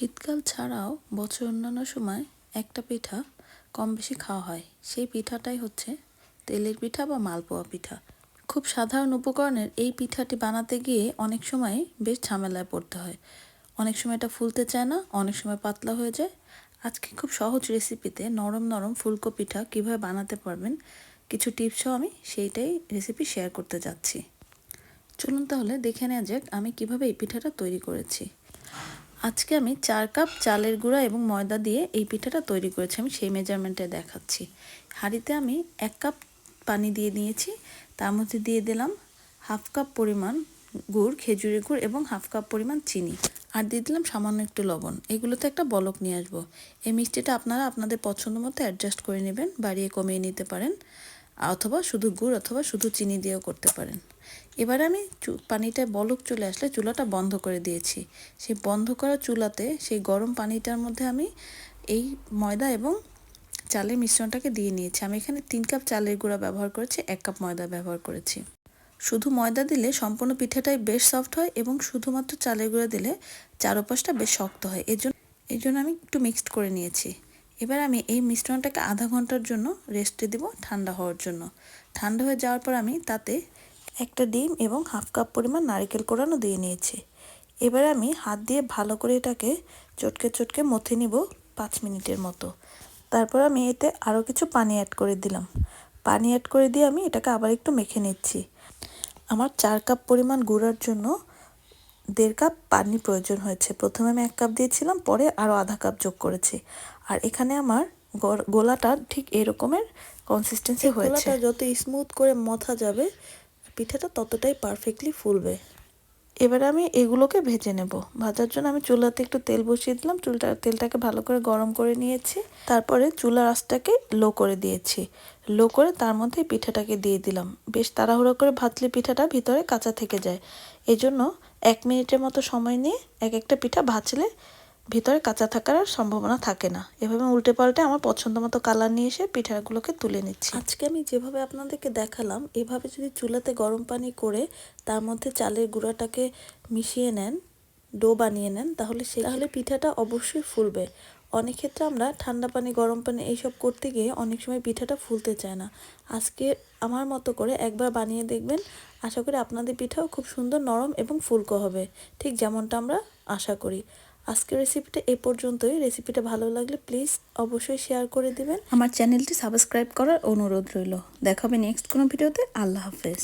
শীতকাল ছাড়াও বছর অন্যান্য সময় একটা পিঠা কম বেশি খাওয়া হয়। সেই পিঠাটাই হচ্ছে তেলের পিঠা বা মালপোয়া পিঠা। খুব সাধারণ উপকরণের এই পিঠাটি বানাতে গিয়ে অনেক সময় বেশ ঝামেলায় পড়তে হয়। অনেক সময় এটা ফুলতে চায় না, অনেক সময় পাতলা হয়ে যায়। আজকে খুব সহজ রেসিপিতে নরম নরম ফুলকো পিঠা কীভাবে বানাতে পারবেন কিছু টিপসও আমি সেইটাই রেসিপি শেয়ার করতে যাচ্ছি। চলুন তাহলে দেখে নেওয়া যাক আমি কীভাবে এই পিঠাটা তৈরি করেছি। আজকে আমি চার কাপ চালের গুঁড়া এবং ময়দা দিয়ে এই পিঠাটা তৈরি করেছি। আমি সেই মেজারমেন্টে দেখাচ্ছি। হাঁড়িতে আমি এক কাপ পানি দিয়ে নিয়েছি। তার মধ্যে দিয়ে দিলাম হাফ কাপ পরিমাণ গুড়, খেজুরের গুড় এবং হাফ কাপ পরিমাণ চিনি। আর দিয়ে দিলাম সামান্য একটু লবণ। এগুলোতে একটা বলক নিয়ে আসব। এই মিষ্টিটা আপনারা আপনাদের পছন্দ মতো অ্যাডজাস্ট করে নেবেন, বাড়িয়ে কমিয়ে নিতে পারেন। অথবা শুধু গুড় অথবা শুধু চিনি দিয়েও করতে পারেন। এবার আমি পানিটা বলক চলে আসলে চুলাটা বন্ধ করে দিয়েছি। সেই বন্ধ করা চুলাতে সেই গরম পানিটার মধ্যে আমি এই ময়দা এবং চালের মিশ্রণটাকে দিয়ে নিয়েছি। আমি এখানে তিন কাপ চালের গুঁড়া ব্যবহার করেছি, এক কাপ ময়দা ব্যবহার করেছি। শুধু ময়দা দিলে সম্পূর্ণ পিঠাটাই বেশ সফট হয় এবং শুধুমাত্র চালের গুঁড়া দিলে চারোপাশটা বেশ শক্ত হয়। এই জন্য আমি একটু মিক্সড করে নিয়েছি। এবার আমি এই মিশ্রণটাকে আধা ঘণ্টার জন্য রেস্টে দেব ঠান্ডা হওয়ার জন্য। ঠান্ডা হয়ে যাওয়ার পর আমি তাতে একটা ডিম এবং হাফ কাপ পরিমাণ নারকেল কোড়ানো দিয়ে নিয়েছি। এবার আমি হাত দিয়ে ভালো করে এটাকে চটকে চটকে মথে নিব পাঁচ মিনিটের মতো। তারপর আমি এতে আরও কিছু পানি অ্যাড করে দিলাম। পানি অ্যাড করে দিয়ে আমি এটাকে আবার একটু মেখে নিচ্ছি। আমার চার কাপ পরিমাণ গুঁড়ার জন্য দেড় কাপ পানি প্রয়োজন হয়েছে। প্রথমে আমি এক কাপ দিয়েছিলাম, পরে আরও আধা কাপ যোগ করেছি। আর এখানে আমার গোলাটা ঠিক এরকমের কনসিস্টেন্সি হয়েছে। গোলাটা যত স্মুথ করে মথা যাবে পিঠাটা ততটাই পারফেক্টলি ফুলবে। এবার আমি এগুলোকে ভেজে নেব। ভাজার জন্য আমি চুলাতে একটু তেল বসিয়ে দিলাম। চুলটা তেলটাকে ভালো করে গরম করে নিয়েছি। তারপরে চুলার আঁচটাকে লো করে দিয়েছি। লো করে তার মধ্যে পিঠাটাকে দিয়ে দিলাম। বেশ তাড়াহুড়ো করে ভাজলে পিঠাটা ভিতরে কাঁচা থেকে যায়। এই জন্য এক মিনিটের মতো সময় নিয়ে এক একটা পিঠা ভাজলে ভিতরে কাঁচা থাকার সম্ভাবনা থাকে না। এভাবে উল্টে পাল্টে আমার পছন্দ মতো কালার নিয়ে এসে পিঠাগুলোকে তুলে নিচ্ছি। আজকে আমি যেভাবে আপনাদেরকে দেখালাম, এভাবে যদি চুলাতে গরম পানি করে তার মধ্যে চালের গুঁড়াটাকে মিশিয়ে নেন, ডো বানিয়ে নেন, তাহলে সে তাহলে পিঠাটা অবশ্যই ফুলবে। অনেক ক্ষেত্রে আমরা ঠান্ডা পানি, গরম পানি এইসব করতে গিয়ে অনেক সময় পিঠাটা ফুলতে চায় না। আজকে আমার মতো করে একবার বানিয়ে দেখবেন, আশা করি আপনাদের পিঠাও খুব সুন্দর, নরম এবং ফুলকো হবে। ঠিক যেমনটা আমরা আশা করি। আজকের রেসিপিটা এ পর্যন্তই। রেসিপিটা ভালো লাগলে প্লিজ অবশ্যই শেয়ার করে দেবেন। আমার চ্যানেলটি সাবস্ক্রাইব করার অনুরোধ রইল। দেখাবে নেক্সট কোনো ভিডিওতে আল্লাহ হাফেজ।